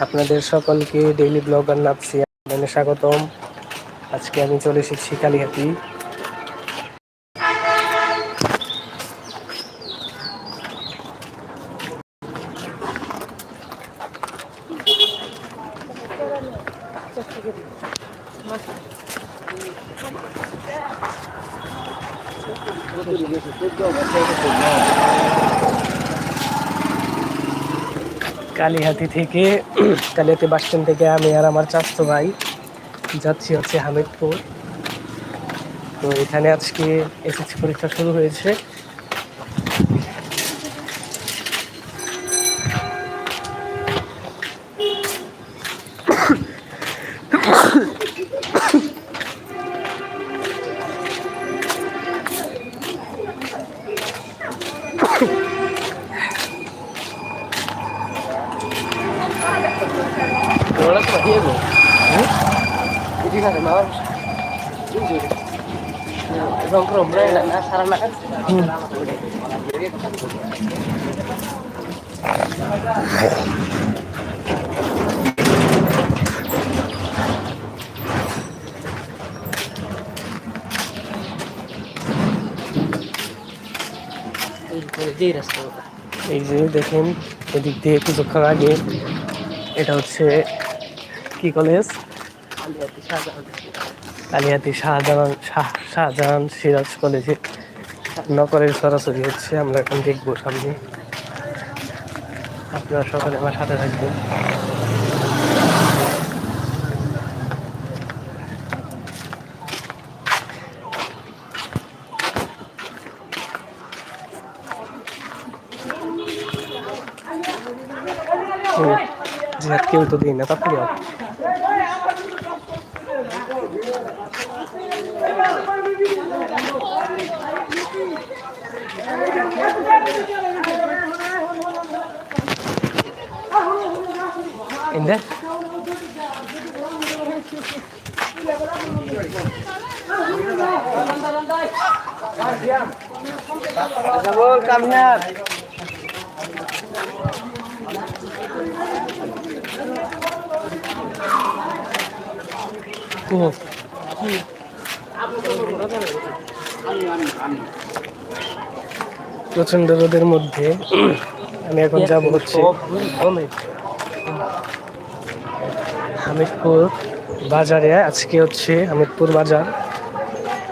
আপনাদের সকলকে daily blogger নাপসি মানে স্বাগতম। আজকে আমি চলে এসেছি কালিহাতি কালীহাতি থেকে কালিহাতি বাস স্ট্যান্ড থেকে আমি আর আমার চাস্তো ভাই যাচ্ছি হচ্ছে হামিদপুর। তো এখানে আজকে এসএসসি পরীক্ষা শুরু হয়েছে। এই যে দেখেন এদিক দিয়ে কিছুক্ষণ আগে। এটা হচ্ছে কি কলেজ? কালিয়াতি শাহজাহান শাহজাহান সিরাজ কলেজে নকরের সরাসরি হচ্ছে। আমরা এখন দেখব সামনে। আপনারা সকালে আমার সাথে থাকবেন। কেউ তো দিই না তারপরে প্রচণ্ড রোদের মধ্যে আমি এখন যাব হচ্ছে হামিদপুর। বাজারে, আজকে হচ্ছে হামিদপুর বাজার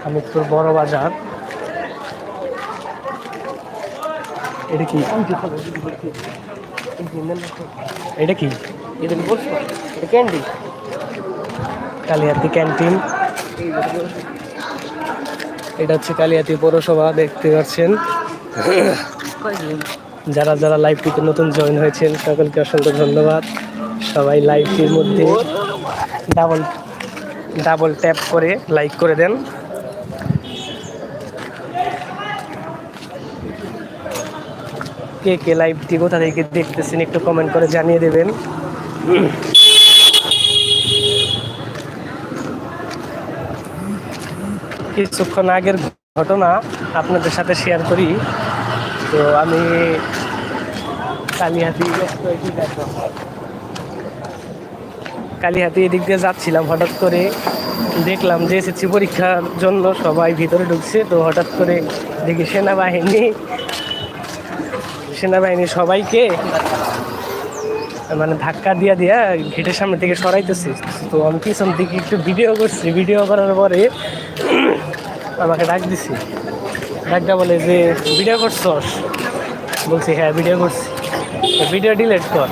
হামিদপুর বড় বাজার। এটা কি? এটা কি? Candy Kaliyati canteen. এটা হচ্ছে কালিয়াতি পৌরসভা, দেখতে পাচ্ছেন। যারা যারা লাইভটিতে নতুন জয়েন হয়েছেন, সকলকে অসংখ্য ধন্যবাদ। সবাই লাইভটির মধ্যে ডাবল ডাবল ট্যাপ করে লাইক করে দেন। কে কে লাইভটি কোথা থেকে দেখতেছেন একটু কমেন্ট করে জানিয়ে দেবেন। কিছুক্ষণ আগের ঘটনা আপনাদের সাথে শেয়ার করি। তো আমি কালীহাতি কালীহাতি এদিক দিয়ে যাচ্ছিলাম, হঠাৎ করে দেখলাম যে এসএসসি পরীক্ষার জন্য সবাই ভিতরে ঢুকছে, তো হঠাৎ করে দেখি সেনাবাহিনী সেনাবাহিনী সবাইকে মানে ধাক্কা দিয়া দিয়া গেটের সামনে থেকে সরাইতেছে। তো আমি পিছন দিকে একটু ভিডিও করছি ভিডিও করার পরে আমাকে ডাক দিছি। ডাকটা বলে যে ভিডিও করছস? বলছি হ্যাঁ ভিডিও করছি। ভিডিও ডিলিট কর।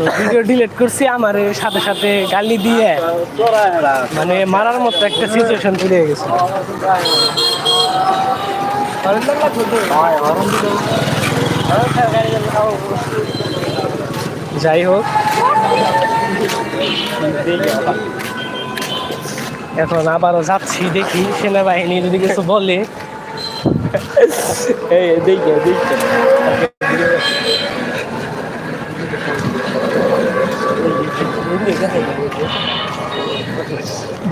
তো ভিডিও ডিলিট করছি, আমার সাথে সাথে গালি দিয়ে মানে মারার মতো একটা সিচুয়েশন তৈরি গেছে। যাই হোক। এখন আবারও যাচ্ছি দেখি, সেনাবাহিনী যদি কিছু বলে। দেখে দেখে।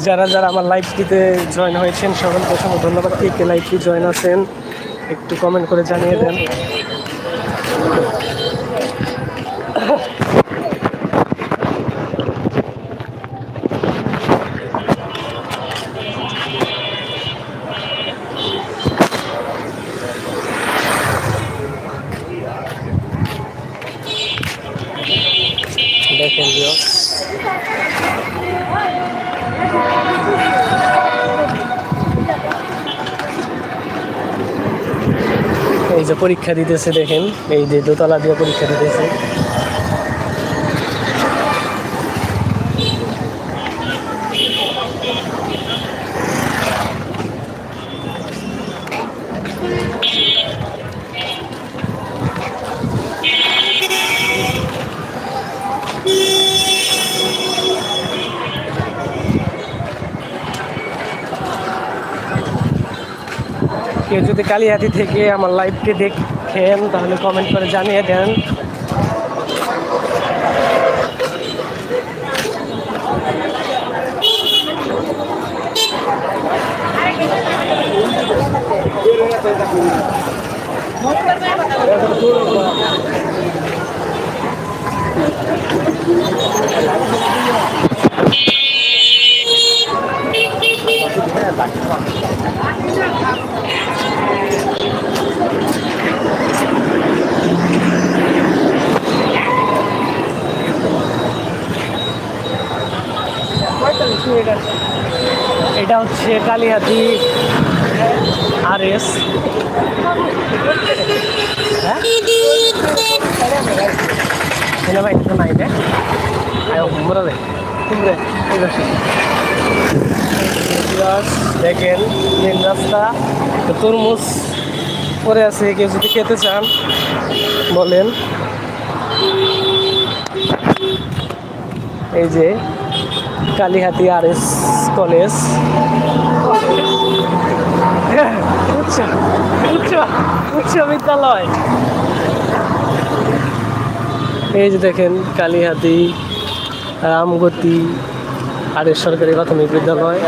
যারা যারা আমার লাইভটিতে জয়েন হয়েছেন, সকলকে অসংখ্য ধন্যবাদ। কে কে লাইভটি জয়েন আছেন, একটু কমেন্ট করে জানিয়ে দেন দেখেন দিও এই যে পরীক্ষা দিতেছে দেখেন। এই যে দোতলা দিয়ে পরীক্ষা দিতেছে কেউ যদি কালিহাতি থেকে আমার লাইভকে দেখেন তাহলে কমেন্ট করে জানিয়ে দেন। এটা হচ্ছে কালিহাতি আর এস ভাই নাই রে। ঘুমরা রে বসে। দেখেন মেন রাস্তা, তরমুজ পরে আছে। কেউ যদি খেতে চান, বলেন। এই যে কালীহাতি আর এস কলেজ উচ্চ বিদ্যালয়। এই যে দেখেন কালীহাতি, রামগতি আর এস সরকারি প্রাথমিক বিদ্যালয়।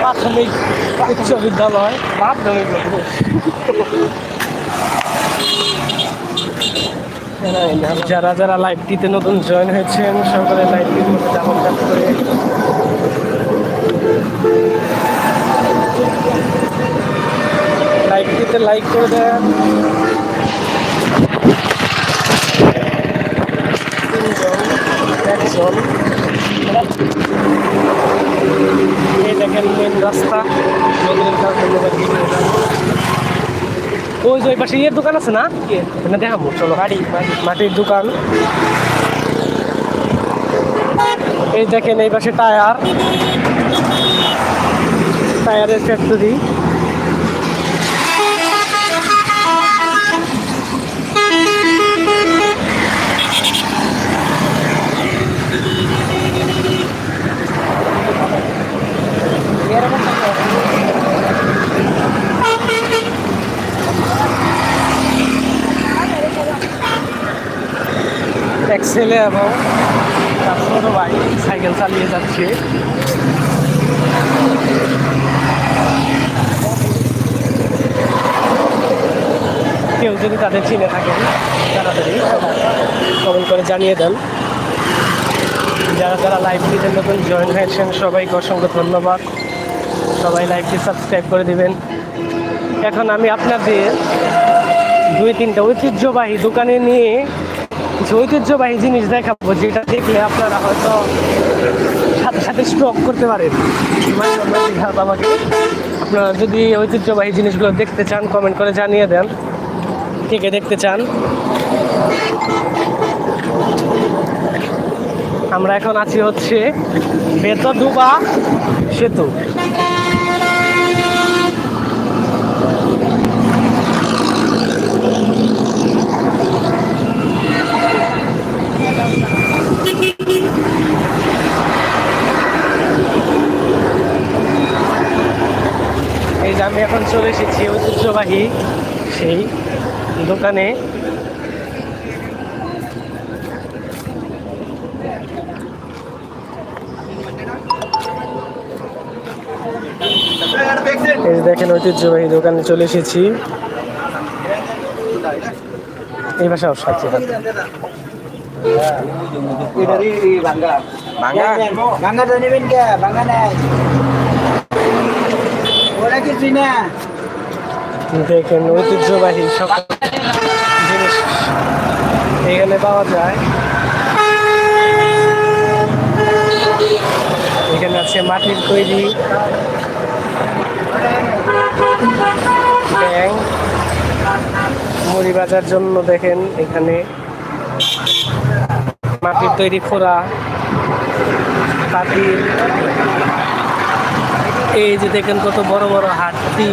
প্রাথমিক উচ্চ বিদ্যালয়। মাধ্যমিক যারা যারা লাইভটিতে নতুন জয়েন হয়েছেন সকলে লাইভটির মধ্যে যেমন কাজ করে লাইভটিতে লাইক করে দেন। একজন এই দেখেন মেন রাস্তা। নদীর কাজ ওই যে ওই পাশে ইয়ের দোকান আছে না? না দেখাবো চলো। গাড়ি মাটির দোকান। এই দেখেন এই পাশে টায়ার। টায়ারের ফ্যাক্টরি ছেলে এবং তার ছোট ভাই সাইকেল চালিয়ে যাচ্ছে। কেউ যদি তাদের চিনে থাকেন তাড়াতাড়ি কমেন্ট করে জানিয়ে দেন। যারা যারা লাইভটিতে নতুন জয়েন হয়েছেন, সবাইকে অসংখ্য ধন্যবাদ। সবাই লাইভটি সাবস্ক্রাইব করে দিবেন। এখন আমি আপনাদের দুই তিনটা ঐতিহ্যবাহী দোকানে নিয়ে কিছু ঐতিহ্যবাহী জিনিস দেখাবো, যেটা দেখলে আপনারা হয়তো সাথে সাথে স্টক করতে পারেন। হাত আমাকে, আপনারা যদি ঐতিহ্যবাহী জিনিসগুলো দেখতে চান কমেন্ট করে জানিয়ে দেন, কে কে দেখতে চান। আমরা এখন আছি হচ্ছে বেতদুবা সেতু। আমি এখন চলে এসেছি ঐতিহ্যবাহী সেই দোকানে। এই দেখেন ঐতিহ্যবাহী দোকানে চলে এসেছি। এই ভাষা সাথে ভাঙ্গা। তো নেবেন কে? ভাঙ্গা নেই ওরা কিছু না দেখেন, ঐতিহ্যবাহী সকল জিনিস এখানে পাওয়া যায়। এখানে আছে মাটির তৈরি মুড়ি বাজার জন্য দেখেন এখানে মাটির তৈরি খোরা পাতিল এই যে দেখেন কত বড় বড় হাতি।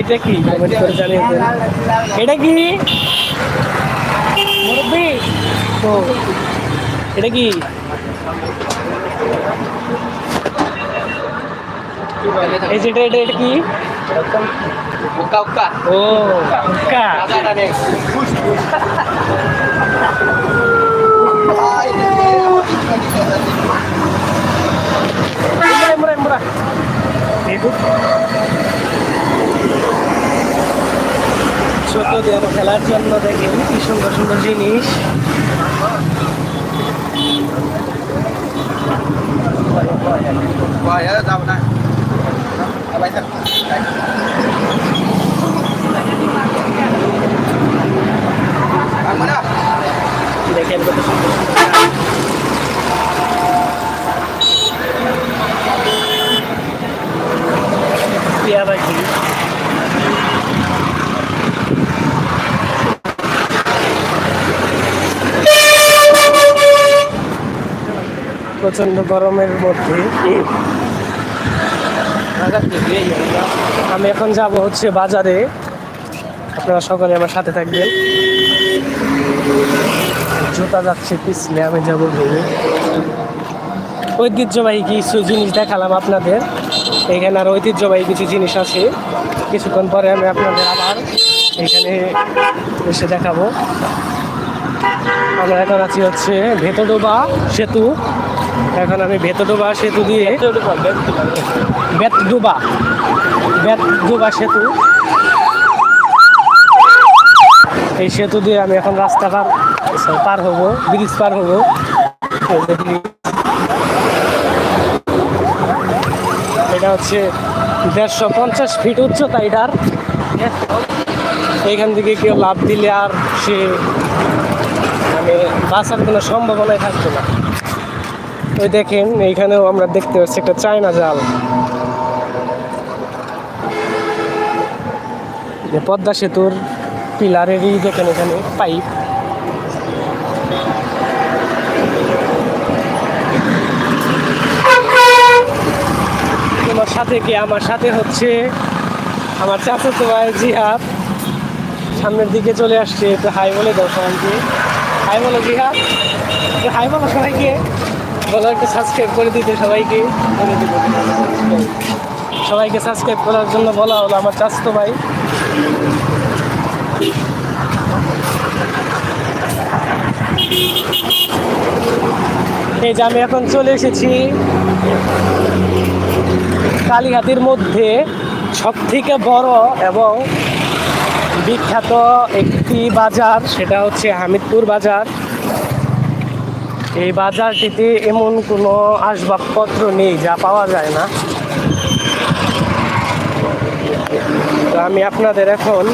এটা কি? এটা কি? মুরব্বি? ও এটা কি? এই এটা এটা কি? ও hookah. Murah, murah, murah. Itu. ছোটদের খেলার জন্য দেখেন কি সুন্দর সুন্দর জিনিস যাব না প্রচণ্ড গরমের মধ্যে। আমি এখন যাব হচ্ছে বাজারে। আপনারা সকলে আমার সাথে থাকবেন। জুতা যাচ্ছে পিছলে আমি যাব ভেবে ঐতিহ্যবাহী কিছু জিনিস দেখালাম আপনাদের। এখানে আর ঐতিহ্যবাহী কিছু জিনিস আছে। কিছুক্ষণ পরে আমি আপনাদের আবার এখানে এসে দেখাবো। আমরা এখন আছি হচ্ছে ভেতডোবা সেতু। এখন আমি ভেতডোবা সেতু দিয়ে বেতডোবা বেতডোবা সেতু। এই সেতু দিয়ে আমি এখন রাস্তা পার পার হব, ব্রিজ পার হব। এটা হচ্ছে দেড়শো পঞ্চাশ ফিট উচ্চতা এটার। এইখান থেকে কেউ লাভ দিলে আর সে মানে বাঁচার কোনো সম্ভাবনাই থাকতো না। ওই দেখেন, এইখানেও আমরা দেখতে পাচ্ছি একটা চায়না জাল। পদ্মা সেতুর পিলারেরই দেখেন এখানে পাইপ তোমার সাথে কি আমার সাথে হচ্ছে আমার চাচাতো ভাই জিহাদ। সামনের দিকে চলে আসছে, একটু হাই বলে দাও সবাইকে। হাই বলো জিহাদ। একটু হাই বলো সবাইকে। বলো, একটু সাবস্ক্রাইব করে দিতে সবাইকে। করে দিব সবাইকে সাবস্ক্রাইব করার জন্য বলা হলো আমার চাচাতো ভাই। এই যে আমি এখন চলে এসেছি। কালীঘাটের মধ্যে সব থেকে বড় এবং বিখ্যাত একটি বাজার, সেটা হচ্ছে হামিদপুর বাজার। এই বাজারটিতে এমন কোনো আসবাবপত্র নেই যা পাওয়া যায় না। তো আমি আপনাদের এখন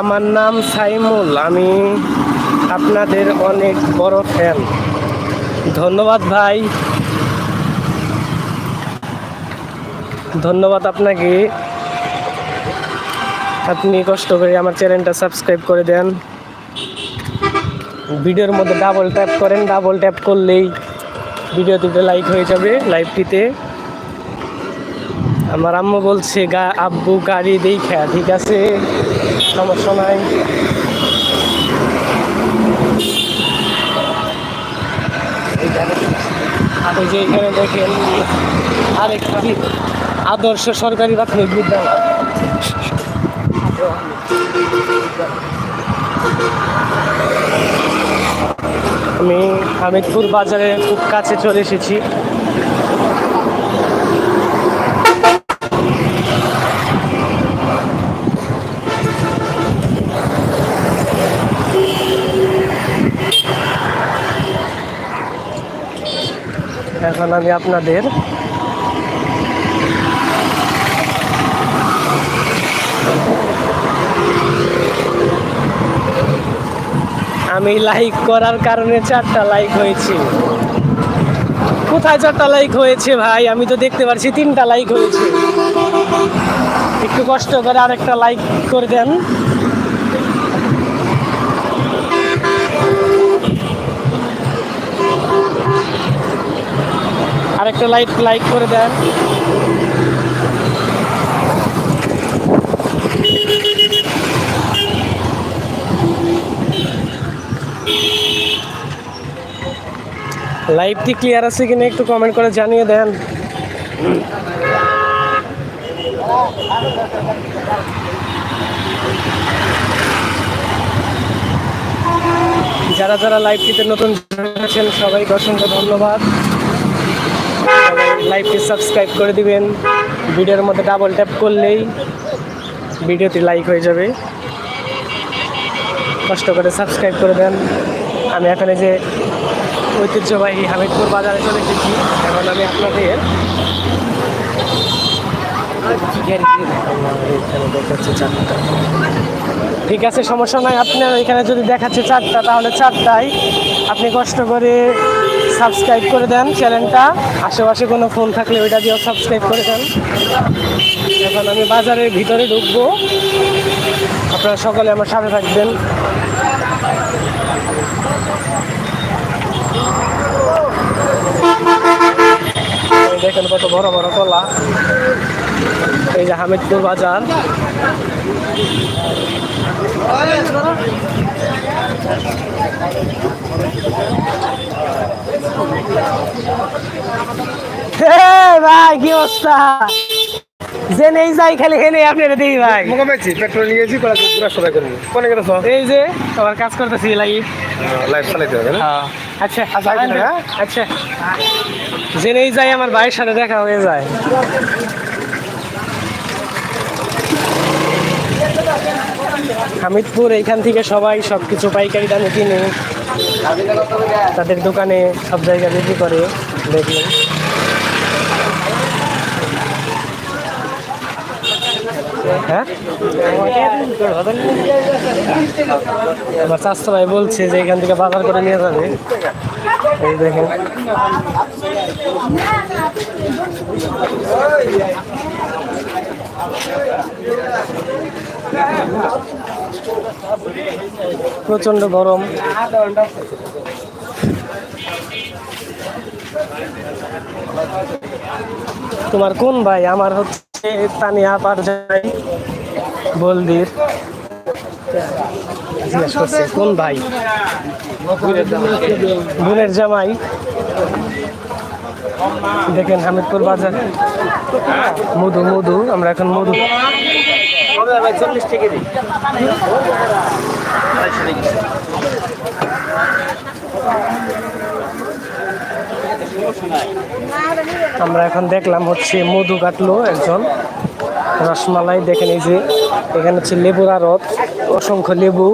আমার নাম সাইমুল। আমি আপনাদের অনেক বড় ফ্যান ধন্যবাদ ভাই। ধন্যবাদ আপনাকে। আপনি কষ্ট করে আমার চ্যানেলটা সাবস্ক্রাইব করে দেন। ভিডিওর মধ্যে ডাবল ট্যাপ করেন ডাবল ট্যাপ করলেই ভিডিও দুটো লাইক হয়ে যাবে লাইভটিতে আমার আম্মু বলছে, গা, আব্বু গাড়ি দেখা, ঠিক আছে? সমস্যা নাই। ওই যে এখানে দেখেন আরেকটি আদর্শ সরকারি প্রাথমিক বিদ্যালয়। আমি হামিদপুর বাজারে খুব কাছে চলে এসেছি। এখন আমি আপনাদের। আমি লাইক করার কারণে চারটা লাইক হয়েছে। কোথায় চারটা লাইক হয়েছে ভাই? আমি তো দেখতে পাচ্ছি তিনটা লাইক হয়েছে। একটু কষ্ট করে আরেকটা লাইক করে দেন। আরেকটা লাইক লাইক করে দেন। লাইভটি ক্লিয়ার আছে কিনা একটু কমেন্ট করে জানিয়ে দেন। যারা যারা লাইভটিতে নতুন আছেন সবাইকে অসংখ্য ধন্যবাদ। লাইভটি সাবস্ক্রাইব করে দিবেন। ভিডিওর মধ্যে ডাবল ট্যাপ করলেই ভিডিওটি লাইক হয়ে যাবে। কষ্ট করে সাবস্ক্রাইব করে দেন। আমি এখন যে ঐতিহ্যবাহী হামিদপুর বাজারে চলে এসেছি। এখন আমি আপনাদের ঠিক আছে, সমস্যা নাই। আপনার এখানে যদি দেখাচ্ছে চারটা, তাহলে চারটায় আপনি কষ্ট করে সাবস্ক্রাইব করে দেন চ্যানেলটা। আশেপাশে কোনো ফোন থাকলে ওইটা দিয়েও সাবস্ক্রাইব করে দেন। এখন আমি বাজারের ভিতরে ঢুকবো। আপনারা সকলে আমার সাথে থাকবেন। দেখেন কত বড় বড় কলা এই যে হামিদপুর বাজার। হে ভাই কি অবস্থা? যে নেই যাই খালি হেনে আপনারা দিই ভাই। পেট্রোল নিয়ে গেছি কলা পুরা সবাই করে কোনে গেছ এই যে আমার কাজ করতেছি লাইভ লাইফ চালাইতে হবে না? আচ্ছা আচ্ছা, আচ্ছা, হ্যাঁ? আচ্ছা। জেনেই যাই আমার ভাইয়ের সাথে দেখা হয়ে যায়। হামিদপুর, এইখান থেকে সবাই সব কিছু পাইকারি দামে কিনে তাদের দোকানে সব জায়গায় বিক্রি করে, দেখলেন। হ্যাঁ? আমার স্বাস্থ্য ভাই বলছে যে এখান থেকে বাজার করে নিয়ে যাবে। এই দেখেন। প্রচণ্ড গরম। তোমার কোন ভাই? আমার হচ্ছে তানিয়া পার যাই বলদির। জিজ্ঞেস করছে, কোন ভাই? বোনের জামাই। দেখেন হামিদপুর বাজার। মধু মধু, আমরা এখন মধু। আমরা এখন দেখলাম হচ্ছে মধু কাটলো একজন। রসমালাই দেখেন এই যে, এখানে হচ্ছে লেবুর আড়ত, অসংখ্য লেবু।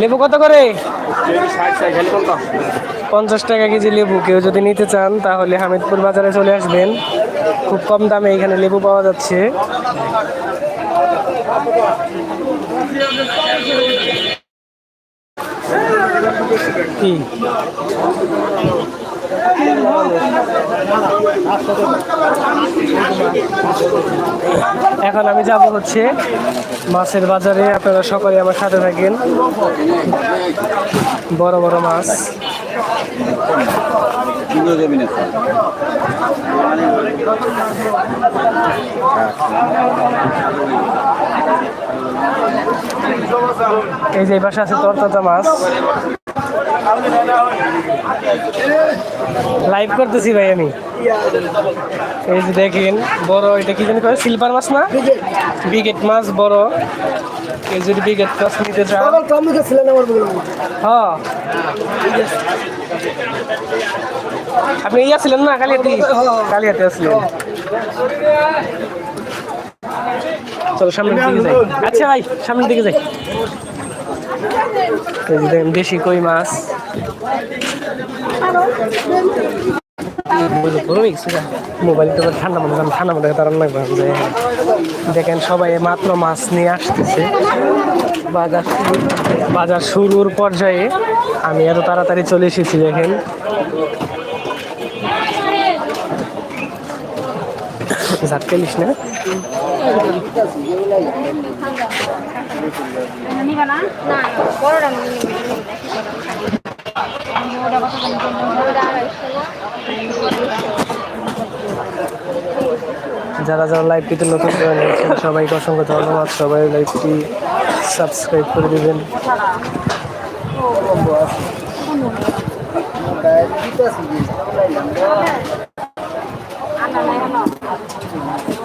লেবু কত করে? পঞ্চাশ টাকা কেজি লেবু। কেউ যদি নিতে চান, তাহলে হামিদপুর বাজারে চলে আসবেন। খুব কম দামে এখানে লেবু পাওয়া যাচ্ছে। এখন আমি যাব হচ্ছে মাছের বাজারে আপনারা সকলে আমার সাথে থাকেন। বড় বড় মাছ। এই যে পাশে আছে তরতাজা মাছ। লাইভ করতেছি ভাই আমি। এই যে দেখেন বড় এটা কি জানি করে সিলভার মাছ না? বিগেট মাছ বড়। এই যদি বিগেট মাছ নিতে চান হ্যাঁ। আপনি ইয়া ছিলেন না? কালিয়াতি? কালিয়াতে আসলেন চলো, সামনের দিকে যাই। আচ্ছা ভাই, সামনের দিকে যাই। যে দেশি কই মাছ। মোবাইল তো ঠান্ডা মনে ঠান্ডা মনে তারা না দেখেন সবাই মাত্র মাছ নিয়ে আসতেছে। বাজার বাজার শুরুর পর্যায়ে আমি এত তাড়াতাড়ি চলে এসেছি, দেখেন। না নিবা না যারা যারা লাইভটিতে নতুন করে নিয়েছেন সবাইকে অসংখ্য ধন্যবাদ। সবাই লাইভটি সাবস্ক্রাইব করে দিবেন।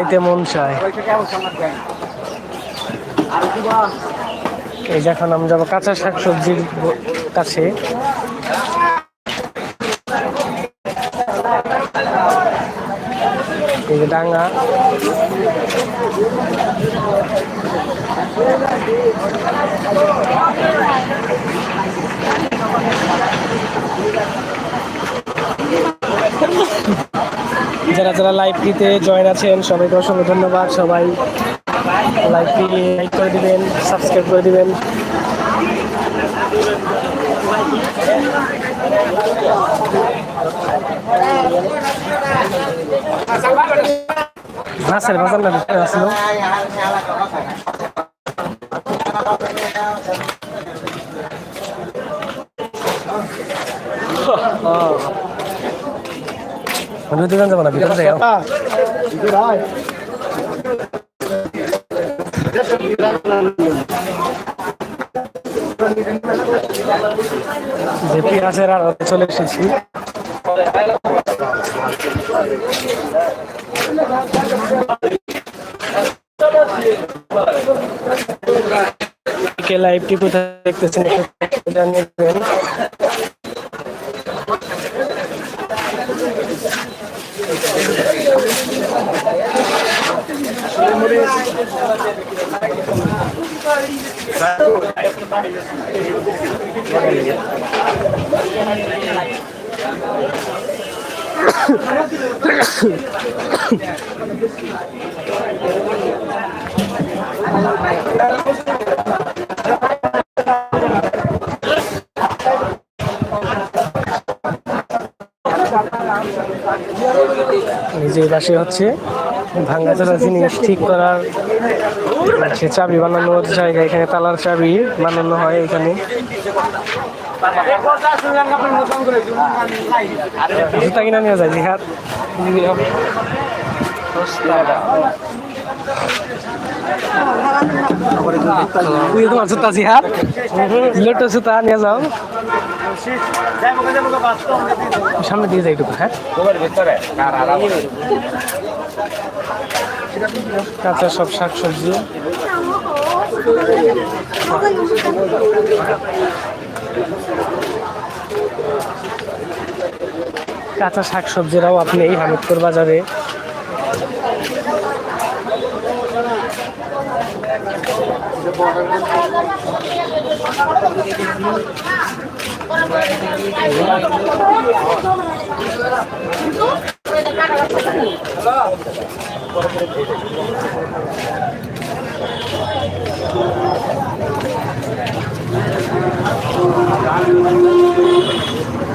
যাইতে মন চায়। এই যখন আমি যাব কাঁচা শাকসবজির কাছে। এই ডাঙ্গা। যারা যারা লাইভটিতে জয়েন আছেন, সবাইকে অসংখ্য ধন্যবাদ। সবাই লাইভটি লাইক করে দিবেন সাবস্ক্রাইব করে দিবেন। না ভিতরে আসলো। নদীতে যাব না ভিতরে যাই যে পেঁয়াজের আর চলে এসেছি। লাইভটি কোথায় দেখতেছেন জানিয়ে দেবেন এই যে পাশে হচ্ছে ভাঙ্গাচোরা জিনিস ঠিক করার সে চাবি বানানোর জায়গা। এখানে তালার চাবি বানানো হয় এখানে। জুতা কিনা নিয়ে যায় জিহাদ। তোমার জুতা জিহাদ? লোটো জুতা নিয়ে যাও। সামনে দিয়ে যাই একটু হ্যাঁ? কাঁচা সব শাকসবজি। কাঁচা শাকসবজিরাও আপনি এই হামিদপুর বাজারে।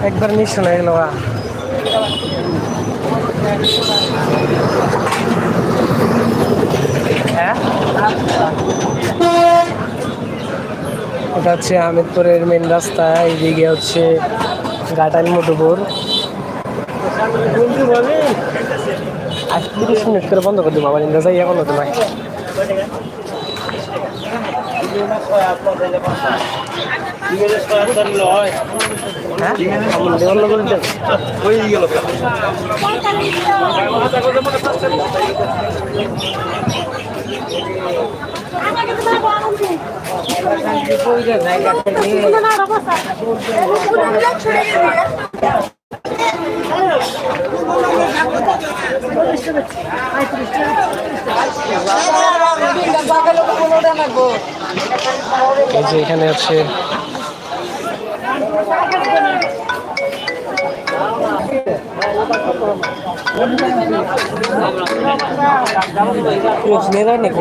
একবার মিস শোনা গেল হ্যাঁ? এটা হচ্ছে আহমেদপুরের মেন রাস্তা, এইদিকে হচ্ছে ঘাটাইল মধুপুর। আজ তিরিশ মিনিট করে বন্ধ করে দেবো, আবার ইন্দা যাই এখন তোমায় হ্যাঁ? যে এখানে হচ্ছে নেই